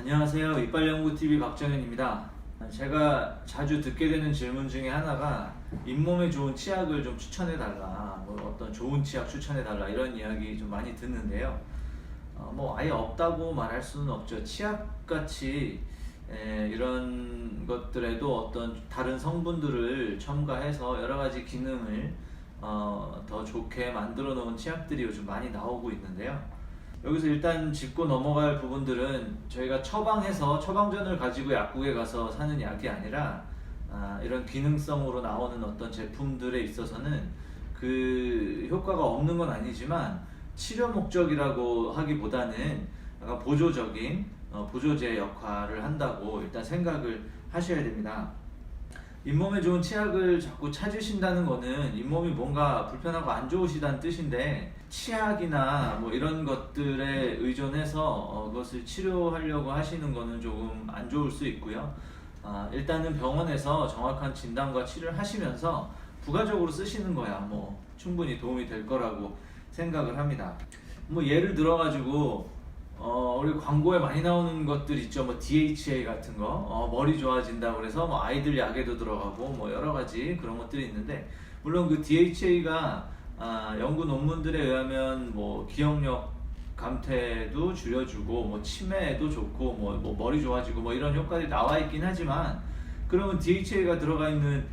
안녕하세요. 이빨연구TV 박정현입니다. 제가 자주 듣게 되는 질문 중에 하나가 잇몸에 좋은 치약을 좀 추천해달라, 뭐 어떤 좋은 치약 추천해달라 이런 이야기 좀 많이 듣는데요. 어, 뭐 아예 없다고 말할 수는 없죠. 치약같이 에, 이런 것들에도 어떤 다른 성분들을 첨가해서 여러 가지 기능을 어, 더 좋게 만들어 놓은 치약들이 요즘 많이 나오고 있는데요. 여기서 일단 짚고 넘어갈 부분들은 저희가 처방해서 처방전을 가지고 약국에 가서 사는 약이 아니라 아, 이런 기능성으로 나오는 어떤 제품들에 있어서는 그 효과가 없는 건 아니지만 치료 목적이라고 하기보다는 약간 보조적인 어, 보조제 역할을 한다고 일단 생각을 하셔야 됩니다. 잇몸에 좋은 치약을 자꾸 찾으신다는 거는 잇몸이 뭔가 불편하고 안 좋으시다는 뜻인데 치약이나 뭐 이런 것들에 의존해서 어, 그것을 치료하려고 하시는 거는 조금 안 좋을 수 있고요. 아, 일단은 병원에서 정확한 진단과 치료를 하시면서 부가적으로 쓰시는 거야 뭐 충분히 도움이 될 거라고 생각을 합니다. 뭐 예를 들어 가지고 어, 우리 광고에 많이 나오는 것들 있죠. 뭐 DHA 같은 거, 어, 머리 좋아진다 그래서 뭐 아이들 약에도 들어가고 뭐 여러 가지 그런 것들이 있는데 물론 그 DHA가 아, 연구 논문들에 의하면 뭐 기억력 감퇴도 줄여주고 뭐 치매에도 좋고 뭐, 뭐 머리 좋아지고 뭐 이런 효과들이 나와 있긴 하지만 그러면 DHA가 들어가 있는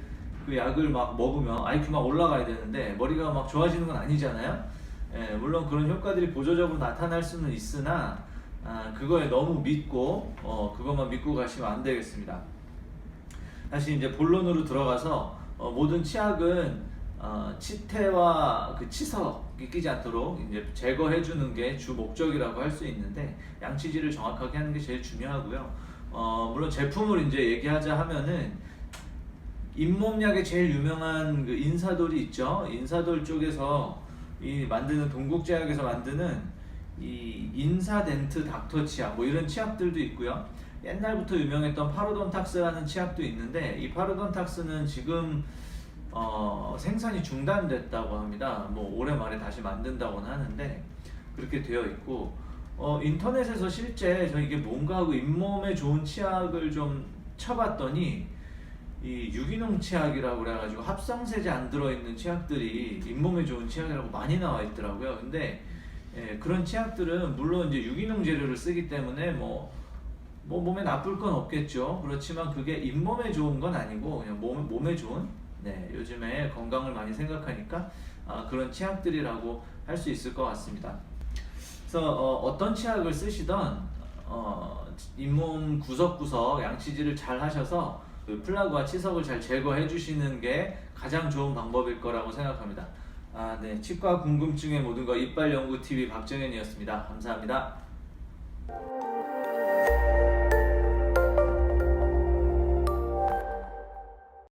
그 약을 막 먹으면 IQ 막 올라가야 되는데 머리가 막 좋아지는 건 아니잖아요. 예, 물론 그런 효과들이 보조적으로 나타날 수는 있으나 아, 그거에 너무 믿고 어, 그것만 믿고 가시면 안 되겠습니다. 다시 이제 본론으로 들어가서 어, 모든 치약은 어, 치태와 그 치석이 끼지 않도록 이제 제거해 주는 게 주 목적이라고 할 수 있는데 양치질을 정확하게 하는 게 제일 중요하고요. 어, 물론 제품을 이제 얘기하자 하면은 잇몸약의 제일 유명한 그 인사돌이 있죠. 인사돌 쪽에서 이 만드는 동국제약에서 만드는 이 인사덴트 닥터 치약 뭐 이런 치약들도 있고요. 옛날부터 유명했던 파로돈탁스라는 치약도 있는데 이 파로돈탁스는 지금 어, 생산이 중단됐다고 합니다. 뭐 올해 말에 다시 만든다고는 하는데 그렇게 되어 있고 어, 인터넷에서 실제 저 이게 뭔가 하고 잇몸에 좋은 치약을 좀 쳐봤더니 이 유기농 치약이라고 그래가지고 합성세제 안 들어있는 치약들이 잇몸에 좋은 치약이라고 많이 나와 있더라고요. 근데 예, 그런 치약들은 물론 이제 유기농 재료를 쓰기 때문에 뭐, 뭐 몸에 나쁠 건 없겠죠. 그렇지만 그게 잇몸에 좋은 건 아니고 그냥 몸, 몸에 좋은 네, 요즘에 건강을 많이 생각하니까 아, 그런 치약들이라고 할 수 있을 것 같습니다. 그래서 어, 떤 치약을 쓰시던 어, 잇몸 구석구석 양치질을 잘 하셔서 그 플라그와 치석을 잘 제거해 주시는 게 가장 좋은 방법일 거라고 생각합니다. 아, 네. 치과 궁금증의 모든 거 이빨 연구 TV 박정현이었습니다. 감사합니다.